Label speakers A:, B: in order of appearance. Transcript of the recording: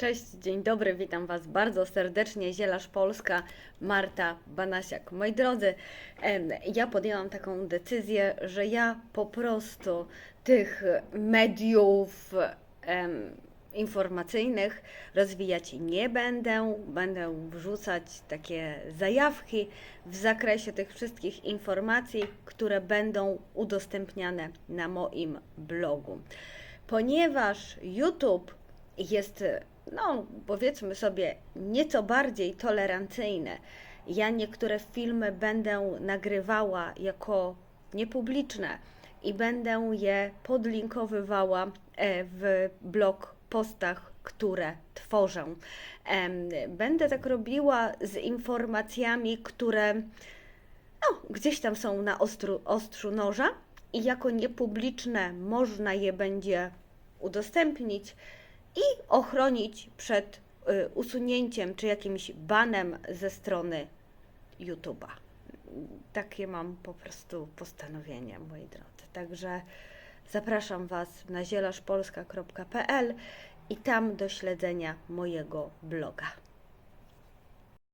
A: Cześć, dzień dobry, witam Was bardzo serdecznie. Zielarz Polska, Marta Banasiak. Moi drodzy, ja podjęłam taką decyzję, że ja po prostu tych mediów em, informacyjnych rozwijać nie będę. Będę wrzucać takie zajawki w zakresie tych wszystkich informacji, które będą udostępniane na moim blogu. Ponieważ YouTube jest, no powiedzmy sobie, nieco bardziej tolerancyjny. Ja niektóre filmy będę nagrywała jako niepubliczne i będę je podlinkowywała e, w blog postach, które tworzę. Będę tak robiła z informacjami, które no, gdzieś tam są na ostru, ostrzu noża i jako niepubliczne można je będzie udostępnić i ochronić przed y, usunięciem czy jakimś banem ze strony YouTube'a. Takie mam po prostu postanowienie, moi drodzy. Także zapraszam Was na zielarspolska.pl i tam do śledzenia mojego bloga.